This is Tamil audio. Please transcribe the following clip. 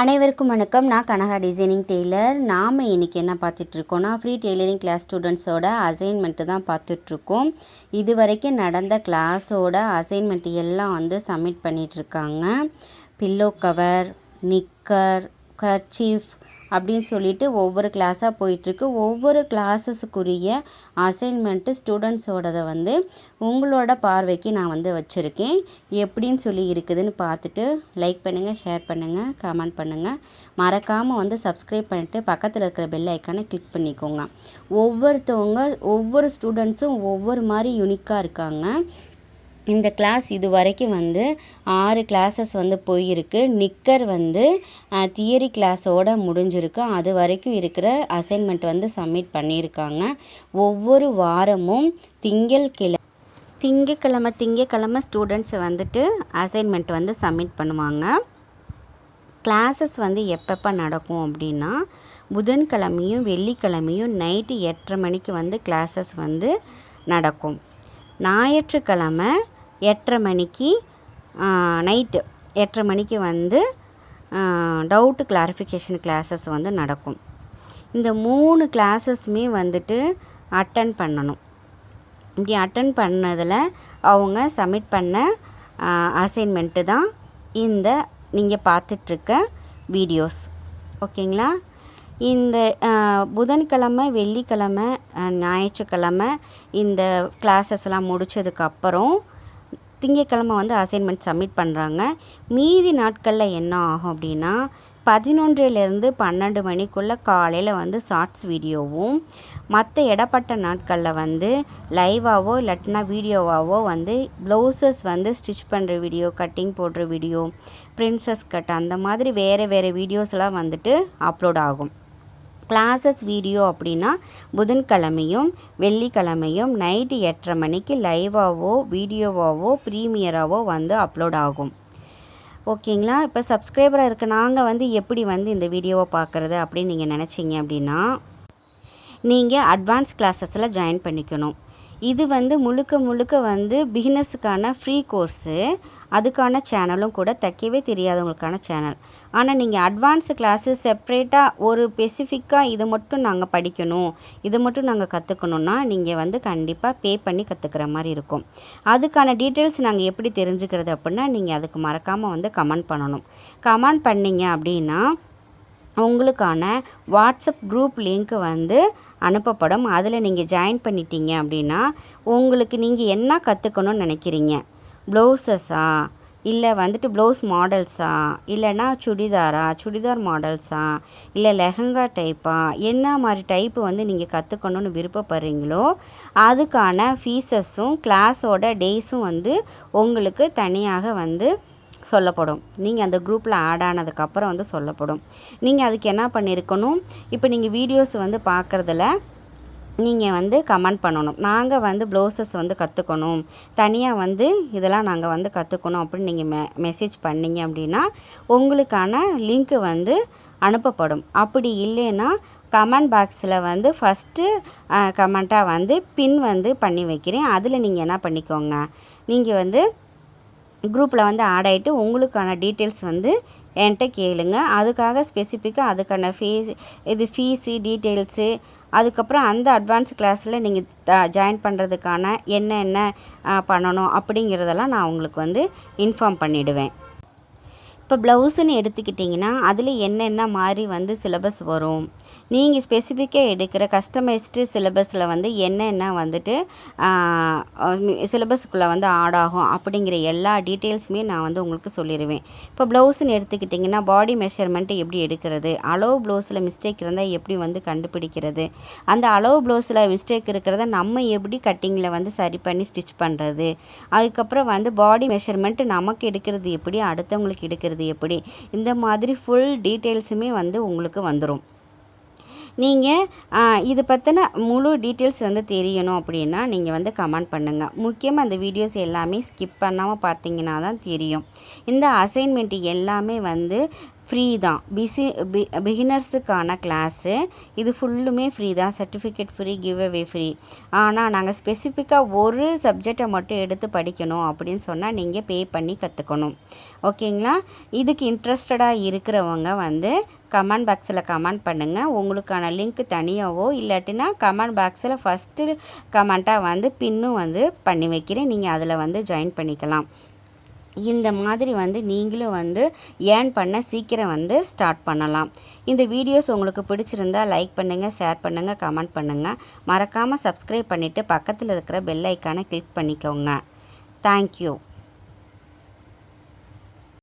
அனைவருக்கும் வணக்கம். நான் கனகா டிசைனிங் டெய்லர் நாம் இன்றைக்கி என்ன பார்த்துட்ருக்கோன்னா ஃப்ரீ டெய்லரிங் கிளாஸ் ஸ்டூடெண்ட்ஸோட அசைன்மெண்ட்டு தான் பார்த்துட்ருக்கோம். இது வரைக்கும் நடந்த கிளாஸோட அசைன்மெண்ட் எல்லாம் வந்து சப்மிட் பண்ணிகிட்ருக்காங்க பில்லோ கவர் நிக்கர் கர்ச்சீஃப் அப்படின்னு சொல்லிட்டு ஒவ்வொரு கிளாஸாக போயிட்டுருக்கு. ஒவ்வொரு கிளாஸஸுக்குரிய அசைன்மெண்ட்டு ஸ்டூடெண்ட்ஸோடதை வந்து உங்களோட பார்வைக்கு நான் வந்து வச்சுருக்கேன். எப்படின்னு சொல்லி இருக்குதுன்னு பார்த்துட்டு லைக் பண்ணுங்கள் ஷேர் பண்ணுங்கள் கமெண்ட் பண்ணுங்கள் மறக்காமல் வந்து சப்ஸ்கிரைப் பண்ணிவிட்டு பக்கத்தில் இருக்கிற பெல் ஐக்கானை கிளிக் பண்ணிக்கோங்க. ஒவ்வொருத்தவங்க ஒவ்வொரு ஸ்டூடெண்ட்ஸும் ஒவ்வொரு மாதிரி யூனிக்காக இருக்காங்க. இந்த கிளாஸ் இது வரைக்கும் வந்து ஆறு கிளாஸஸ் வந்து போயிருக்கு. நிக்கர் வந்து தியரி கிளாஸோட முடிஞ்சிருக்கு. அது வரைக்கும் இருக்கிற அசைன்மெண்ட் வந்து சப்மிட் பண்ணியிருக்காங்க. ஒவ்வொரு வாரமும் திங்கள் கிழ திங்கக்கிழமை திங்கக்கிழமை ஸ்டூடெண்ட்ஸ் வந்துட்டு அசைன்மெண்ட் வந்து சப்மிட் பண்ணுவாங்க. கிளாஸஸ் வந்து எப்பப்போ நடக்கும் அப்படின்னா புதன்கிழமையும் வெள்ளிக்கிழமையும் நைட்டு எட்டரை மணிக்கு வந்து கிளாஸஸ் வந்து நடக்கும். ஞாயிற்றுக்கிழமை எட்டரை மணிக்கு நைட்டு எட்டரை மணிக்கு வந்து டவுட்டு கிளாரிஃபிகேஷன் கிளாஸஸ் வந்து நடக்கும். இந்த மூணு கிளாஸஸுமே வந்துட்டு அட்டன் பண்ணணும். இப்படி அட்டன் பண்ணதில் அவங்க சப்மிட் பண்ண அசைன்மெண்ட்டு தான் இந்த நீங்கள் பார்த்துட்ருக்க வீடியோஸ் ஓகேங்களா? இந்த புதன்கிழமை வெள்ளிக்கிழமை ஞாயிற்றுக்கிழமை இந்த கிளாஸஸ்லாம் முடித்ததுக்கப்புறம் திங்கக்கிழமை வந்து அசைன்மெண்ட் சப்மிட் பண்ணுறாங்க மீதி நாட்களில் என்ன ஆகும் அப்படின்னா பதினொன்றிலேருந்து பன்னெண்டு மணிக்குள்ளே காலையில் வந்து ஷார்ட்ஸ் வீடியோவும் மற்ற இடப்பட்ட நாட்களில் வந்து லைவாவோ இல்லாட்டினா வீடியோவாவோ வந்து ப்ளவுசஸ் வந்து ஸ்டிச் பண்ணுற வீடியோ கட்டிங் போடுற வீடியோ பிரின்சஸ் கட் அந்த மாதிரி வேறு வேறு வீடியோஸ்லாம் வந்துட்டு அப்லோட் ஆகும். கிளாஸஸ் வீடியோ அப்படின்னா புதன்கிழமையும் வெள்ளிக்கிழமையும் நைட்டு எட்டரை மணிக்கு லைவாகவோ வீடியோவாகவோ ப்ரீமியராகவோ வந்து அப்லோட் ஆகும். ஓகேங்களா? இப்போ சப்ஸ்கிரைபராக இருக்க நாங்கள் வந்து எப்படி வந்து இந்த வீடியோவை பார்க்குறது அப்படின்னு நீங்கள் நினச்சிங்க அப்படின்னா நீங்கள் அட்வான்ஸ் கிளாஸஸில் ஜாயின் பண்ணிக்கணும். இது வந்து முழுக்க முழுக்க வந்து பிகினர்ஸுக்கான ஃப்ரீ கோர்ஸு அதுக்கான சேனலும் கூட தைக்கவே தெரியாதவங்களுக்கான சேனல் ஆனால் நீங்கள் அட்வான்ஸு கிளாஸு செப்ரேட்டாக ஒரு ஸ்பெசிஃபிக்காக இதை மட்டும் நாங்கள் படிக்கணும் இதை மட்டும் நாங்கள் கற்றுக்கணுன்னா நீங்கள் வந்து கண்டிப்பாக பே பண்ணி கற்றுக்கிற மாதிரி இருக்கும். அதுக்கான டீட்டெயில்ஸ் நாங்கள் எப்படி தெரிஞ்சுக்கிறது அப்படின்னா நீங்கள் அதுக்கு மறக்காமல் வந்து கமெண்ட் பண்ணணும். கமெண்ட் பண்ணிங்க அப்படின்னா உங்களுக்கான வாட்ஸ்அப் குரூப் லிங்க் வந்து அனுப்பப்படும். அதில் நீங்கள் ஜாயின் பண்ணிட்டீங்க அப்படின்னா உங்களுக்கு நீங்கள் என்ன கற்றுக்கணும்னு நினைக்கிறீங்க? ப்ளவுசஸா இல்லை வந்துட்டு ப்ளவுஸ் மாடல்ஸா இல்லைன்னா சுடிதாரா? சுடிதார் மாடல்ஸா இல்லை லெஹங்கா டைப்பா என்ன மாதிரி டைப்பு வந்து நீங்கள் கற்றுக்கணுன்னு விருப்பப்படுறீங்களோ அதுக்கான ஃபீஸஸும் கிளாஸோட டேஸும் வந்து உங்களுக்கு தனியாக வந்து சொல்லப்படும். நீங்கள் அந்த குரூப்பில் ஆட் ஆனதுக்கப்புறம் வந்து சொல்லப்படும். நீங்கள் அதுக்கு என்ன பண்ணியிருக்கணும் இப்போ நீங்கள் வீடியோஸ் வந்து பார்க்குறதுல நீங்கள் வந்து கமெண்ட் பண்ணணும். நாங்கள் வந்து ப்ளவுசஸ் வந்து கற்றுக்கணும் தனியாக வந்து இதெல்லாம் நாங்கள் வந்து கற்றுக்கணும் அப்படின்னு நீங்கள் மெ மெசேஜ் பண்ணிங்க அப்படின்னா உங்களுக்கான லிங்க்கு வந்து அனுப்பப்படும். அப்படி இல்லைன்னா கமெண்ட் பாக்ஸில் வந்து ஃபஸ்ட்டு கமெண்ட்டாக வந்து பின் வந்து பண்ணி வைக்கிறேன். அதில் நீங்கள் என்ன பண்ணிக்கோங்க? நீங்கள் வந்து குரூப்பில் வந்து ஆட் ஆகிட்டு உங்களுக்கான டீட்டெயில்ஸ் வந்து என்கிட்ட கேளுங்க. அதுக்காக ஸ்பெசிஃபிக்காக அதுக்கான ஃபீஸ் இது ஃபீஸு டீட்டெயில்ஸு அதுக்கப்புறம் அந்த அட்வான்ஸ் கிளாஸில் நீங்கள் த ஜாயின் பண்ணுறதுக்கான என்னென்ன பண்ணணும் அப்படிங்கிறதெல்லாம் நான் உங்களுக்கு வந்து இன்ஃபார்ம் பண்ணிவிடுவேன் இப்போ ப்ளவுஸுன்னு எடுத்துக்கிட்டிங்கன்னா அதில் என்னென்ன மாதிரி வந்து சிலபஸ் வரும்? நீங்கள் ஸ்பெசிஃபிக்காக எடுக்கிற கஸ்டமைஸ்டு சிலபஸில் வந்து என்னென்ன வந்துட்டு சிலபஸுக்குள்ளே வந்து ஆட் ஆகும் அப்படிங்கிற எல்லா டீட்டெயில்ஸுமே நான் வந்து உங்களுக்கு சொல்லிடுவேன் இப்போ ப்ளவுஸுன்னு எடுத்துக்கிட்டிங்கன்னா பாடி மெஷர்மெண்ட்டு எப்படி எடுக்கிறது? அளவு ப்ளவுஸில் மிஸ்டேக் இருந்தால் எப்படி வந்து கண்டுபிடிக்கிறது? அந்த அளவு ப்ளவுஸில் மிஸ்டேக் இருக்கிறத நம்ம எப்படி கட்டிங்கில் வந்து சரி பண்ணி ஸ்டிச் பண்ணுறது அதுக்கப்புறம் வந்து பாடி மெஷர்மெண்ட்டு நமக்கு எடுக்கிறது எப்படி? அடுத்தவங்களுக்கு எடுக்கிறது எப்படி? இந்த மாதிரி ஃபுல் டீட்டெயில்ஸுமே வந்து உங்களுக்கு வந்துடும் நீங்கள் இது பற்றின முழு டீட்டெயில்ஸ் வந்து தெரியணும் அப்படின்னா நீங்கள் வந்து கமெண்ட் பண்ணுங்கள் முக்கியமாக அந்த வீடியோஸ் எல்லாமே ஸ்கிப் பண்ணாமல் பார்த்தீங்கன்னா தான் தெரியும். இந்த அசைன்மெண்ட் எல்லாமே வந்து ஃப்ரீ தான். பிசி பி பிகினர்ஸுக்கான கிளாஸு இது ஃபுல்லுமே ஃப்ரீ தான். Certificate free give away free ஆனால் நாங்கள் ஸ்பெசிஃபிக்காக ஒரு சப்ஜெக்டை மட்டும் எடுத்து படிக்கணும் அப்படின்னு சொன்னால் நீங்கள் பே பண்ணி கற்றுக்கணும் ஓகேங்களா இதுக்கு இன்ட்ரெஸ்டடாக இருக்கிறவங்க வந்து கமெண்ட் பாக்ஸில் கமெண்ட் பண்ணுங்கள் உங்களுக்கான லிங்க் தனியாகவோ இல்லாட்டினா கமெண்ட் பாக்ஸில் ஃபஸ்ட்டு கமெண்ட்டாக வந்து பின்னும் வந்து பண்ணி வைக்கிறேன். நீங்கள் அதில் வந்து ஜாயின் பண்ணிக்கலாம். இந்த மாதிரி வந்து நீங்களும் வந்து ஏர்ன் பண்ண சீக்கிரம் வந்து ஸ்டார்ட் பண்ணலாம். இந்த வீடியோஸ் உங்களுக்கு பிடிச்சிருந்தா லைக் பண்ணுங்கள் ஷேர் பண்ணுங்கள் கமெண்ட் பண்ணுங்கள் மறக்காமல் சப்ஸ்கிரைப் பண்ணிவிட்டு பக்கத்தில் இருக்கிற பெல் ஐக்கானை கிளிக் பண்ணிக்கோங்க. தேங்க்யூ